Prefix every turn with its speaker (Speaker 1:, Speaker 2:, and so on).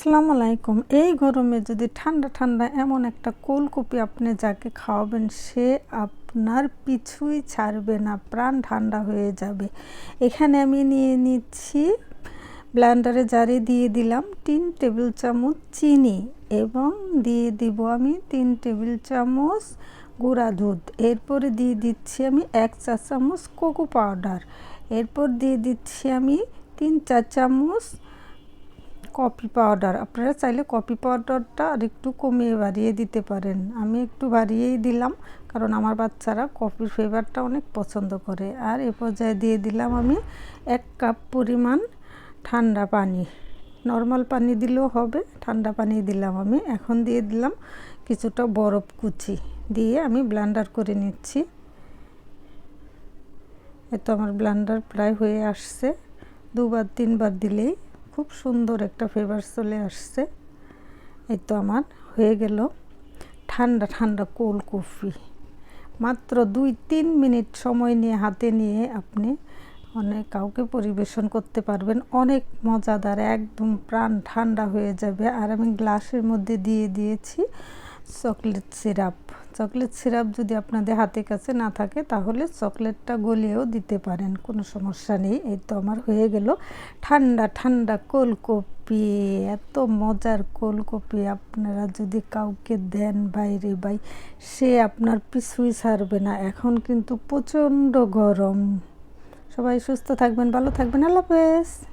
Speaker 1: আসসালামু আলাইকুম। এই গরমে যদি ঠান্ডা ঠান্ডা এমন একটা কোলকপি আপনি যাকে খাওয়াবেন, সে আপনার পিছুই ছাড়বে না, প্রাণ ঠান্ডা হয়ে যাবে। এখানে আমি নিয়ে নিচ্ছি ব্ল্যান্ডারে জারি দিয়ে দিলাম তিন টেবিল চামচ চিনি এবং দিয়ে দিব আমি তিন টেবিল চামচ গুঁড়া দুধ। এরপরে দিয়ে দিচ্ছি আমি এক চা চামচ কোকো পাউডার। এরপর দিয়ে দিচ্ছি আমি তিন চার চামচ কফি পাউডার আপনারা চাইলে কফি পাউডারটা আর একটু কমিয়ে বাড়িয়ে দিতে পারেন। আমি একটু বাড়িয়েই দিলাম, কারণ আমার বাচ্চারা কফির ফ্লেভারটা অনেক পছন্দ করে। আর এ পর্যায়ে দিয়ে দিলাম আমি এক কাপ পরিমাণ ঠান্ডা পানি। নর্মাল পানি দিলেও হবে, ঠান্ডা পানি দিলাম আমি। এখন দিয়ে দিলাম কিছুটা বরফ কুচি দিয়ে আমি ব্লান্ডার করে নিচ্ছি। এতো আমার ব্লান্ডার প্রায় হয়ে আসছে। দুবার, তিনবার দিলেই খুব সুন্দর একটা ফ্লেভার চলে আসছে। এই তো আমার হয়ে গেল ঠান্ডা ঠান্ডা কোল কফি মাত্র দুই, তিন মিনিট সময় নিয়ে হাতে নিয়ে আপনি অনেক কাউকে পরিবেশন করতে পারবেন। অনেক মজাদার, একদম প্রাণ ঠান্ডা হয়ে যাবে। আর আমি গ্লাসের মধ্যে দিয়ে দিয়েছি। Chocolate syrup. চকলেট সিরাপ যদি আপনাদের হাতে কাছে না থাকে, তাহলে চকলেটটা গলিয়েও দিতে পারেন, কোনো সমস্যা নেই। এই তো আমার হয়ে গেল। ঠান্ডা ঠান্ডা কোলকপি, এত মজার কোলকপি আপনারা যদি কাউকে দেন বাইরে বাই সে আপনার পিছুই ছাড়বে না। এখন কিন্তু প্রচণ্ড গরম। সবাই সুস্থ থাকবেন, ভালো থাকবেন। আল্লাহ হাফেজ।